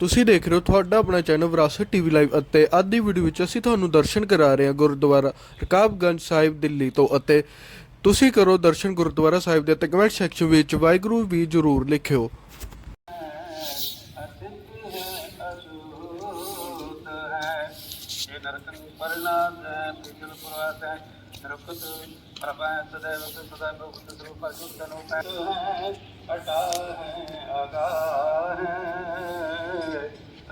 ਤੁਸੀਂ ਦੇਖ ਰਹੇ ਹੋ ਤੁਹਾਡਾ ਆਪਣਾ ਚੈਨਲ ਵਿਰਾਸਤ ਟੀਵੀ ਲਾਈਵ ਅਤੇ ਅੱਜ ਦੀ ਵੀਡੀਓ ਵਿੱਚ ਅਸੀਂ ਤੁਹਾਨੂੰ ਦਰਸ਼ਨ ਕਰਾ ਰਹੇ ਹਾਂ ਗੁਰਦੁਆਰਾ ਰਕਾਬਗੰਜ ਸਾਹਿਬ ਦਿੱਲੀ ਤੋਂ ਅਤੇ ਤੁਸੀਂ ਕਰੋ ਦਰਸ਼ਨ ਗੁਰਦੁਆਰਾ ਸਾਹਿਬ ਦੇ ਅਤੇ ਕਮੈਂਟ ਸੈਕਸ਼ਨ ਵਿੱਚ ਵਾਹਿਗੁਰੂ ਵੀ ਜ਼ਰੂਰ ਲਿਖਿਓ। ਰੁਕਤ ਪ੍ਰਭਾ ਸਦਾ ਸਦਾ ਭਗਤ ਸਰੂਪ ਅਜੂਤ ਨੋ ਹੈ ਅਟਾ ਹੈ ਆਗਾ ਹੈ।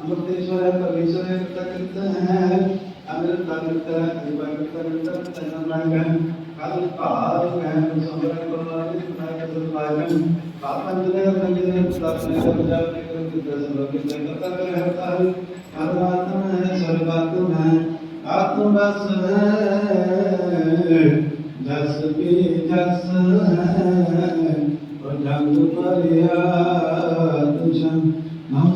अमृतेश्वर जस भी जस है और जंग परिया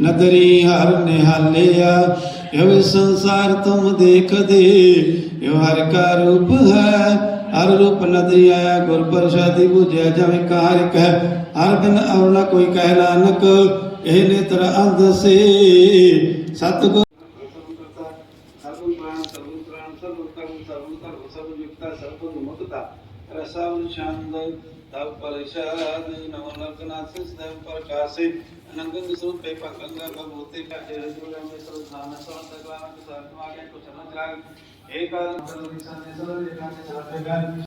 नदरी हर निहालिया यो संसार तुम देख दे यो हर का रूप है हर रूप नदरी आया गुर प्रसादी बुझे जब कार कह हर बिन अवर न कोई कह नानक ए नेत्र अंध से सतगुर रसावशांद तव परिषद नवलकनाथ सिद्धम प्रकाशे अनंगंग स्वरूप पे पंगंगा भूते का जय में सर्व सर्व तकलाम के सर्व आगे कुछ न जाग एक बार सर्व निशान सर्व एकांत सर्व